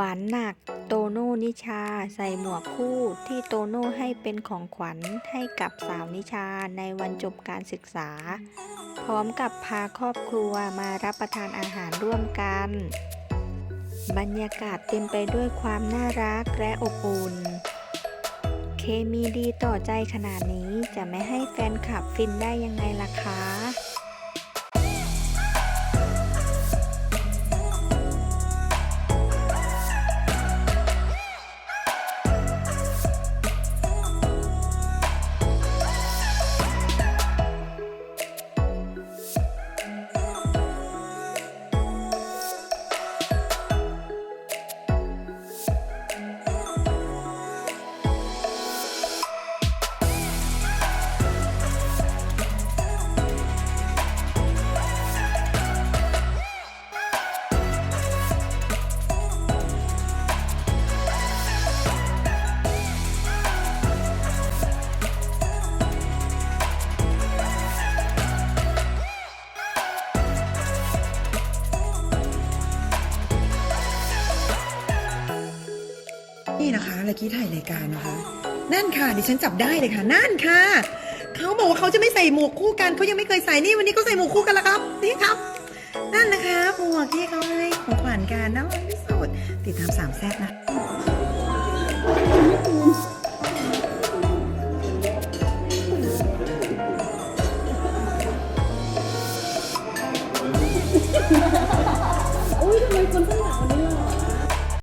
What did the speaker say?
หวานหนัก โตโน่นิชา ใส่หมวกคู่ที่โตโน่ให้เป็นของขวัญให้กับสาวนิชาในวันจบการศึกษา พร้อมกับพาครอบครัวมารับประทานอาหารร่วมกัน บรรยากาศเต็มไปด้วยความน่ารักและอบอุ่น เคมีดีต่อใจขนาดนี้จะไม่ให้แฟนคลับฟินได้ยังไงล่ะคะ นี่นะคะเมื่อกี้ถ่ายรายการนะคะ นั่นค่ะดิฉันจับได้เลยค่ะ นั่นค่ะ เขาบอกว่าเขาจะไม่ใส่หมวกคู่กันเขายังไม่เคยใส่นี่วันนี้เขาใส่หมวกคู่กันแล้วครับนี่ครับ นั่นนะคะหมวกที่เขาให้ของขวัญกันน่ารักที่สุดติดตามสามแซ่บนะ